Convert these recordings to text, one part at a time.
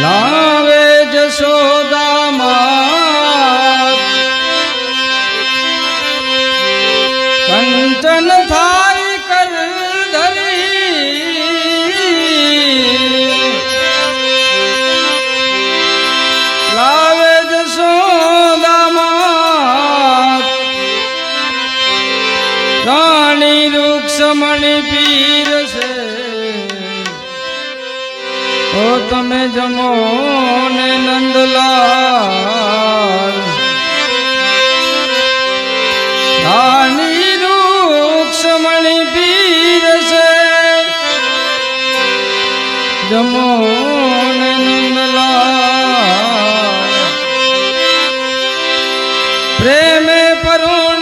લાવે જશોદામાં કંચન થાય કર લાવે જશોદામાં રાણી રૂક્ષમણી પીર ઓ તમે જમો ને નંદલાલ. રૂક્ષમણી પીર છે જમો ને નંદલાલ. પ્રેમે પરુણા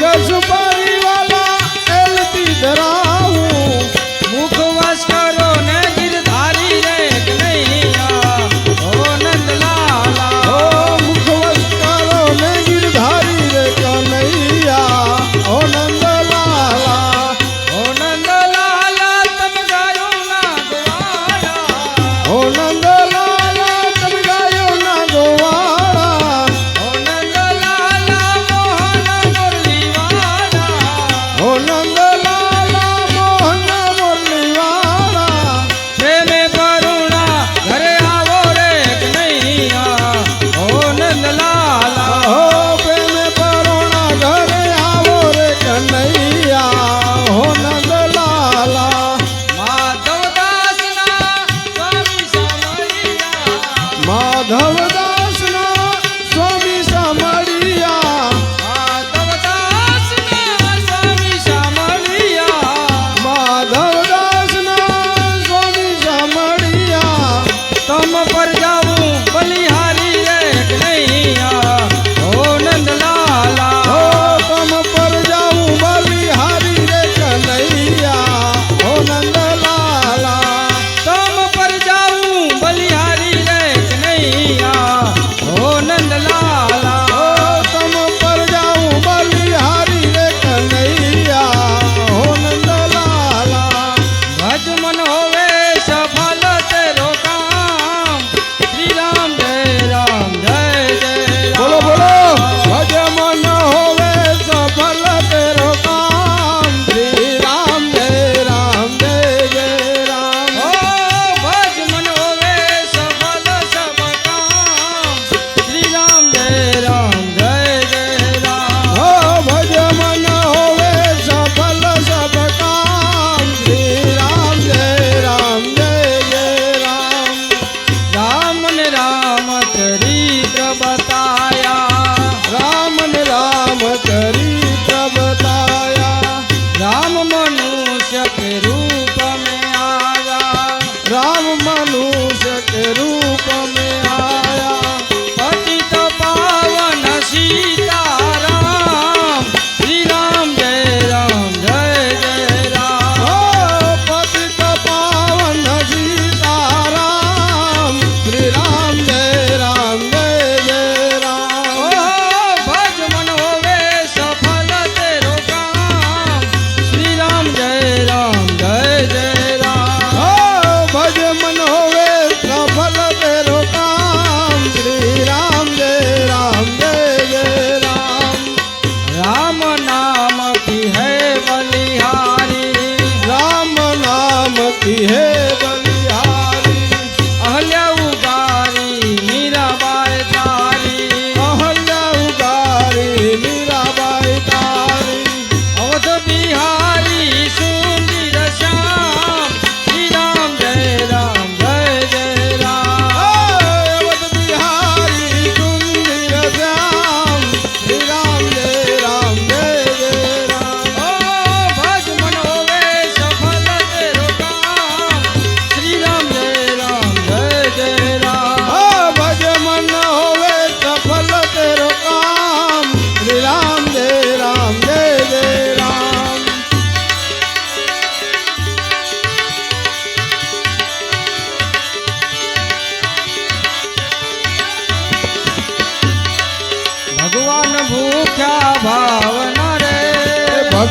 Mangas, para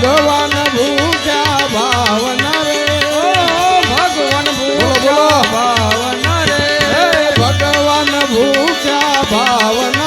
ભગવાન ભૂજા ભાવન રે ભગવાન ભૂજા ભાવન રે ભગવાન ભૂજા ભાવન